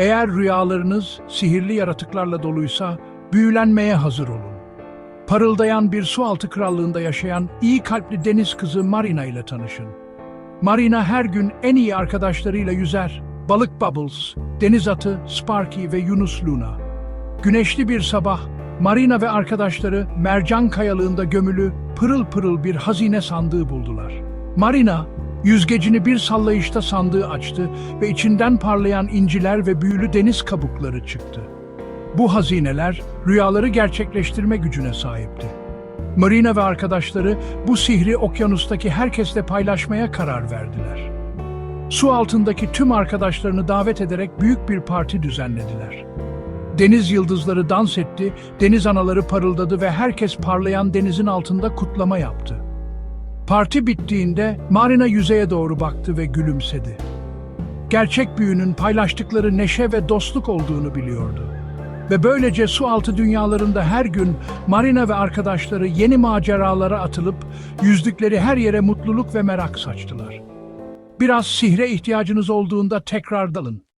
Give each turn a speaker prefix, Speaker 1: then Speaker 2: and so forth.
Speaker 1: Eğer rüyalarınız sihirli yaratıklarla doluysa büyülenmeye hazır olun. Parıldayan bir sualtı krallığında yaşayan iyi kalpli deniz kızı Marina ile tanışın. Marina her gün en iyi arkadaşlarıyla yüzer. Balık Bubbles, deniz atı Sparky ve Yunus Luna. Güneşli bir sabah Marina ve arkadaşları mercan kayalığında gömülü pırıl pırıl bir hazine sandığı buldular. Marina, yüzgecini bir sallayışta sandığı açtı ve içinden parlayan inciler ve büyülü deniz kabukları çıktı. Bu hazineler rüyaları gerçekleştirme gücüne sahipti. Marina ve arkadaşları bu sihri okyanustaki herkesle paylaşmaya karar verdiler. Su altındaki tüm arkadaşlarını davet ederek büyük bir parti düzenlediler. Deniz yıldızları dans etti, deniz anaları parıldadı ve herkes parlayan denizin altında kutlama yaptı. Parti bittiğinde Marina yüzeye doğru baktı ve gülümsedi. Gerçek büyünün paylaştıkları neşe ve dostluk olduğunu biliyordu. Ve böylece su altı dünyalarında her gün Marina ve arkadaşları yeni maceralara atılıp yüzdükleri her yere mutluluk ve merak saçtılar. Biraz sihre ihtiyacınız olduğunda tekrar dalın.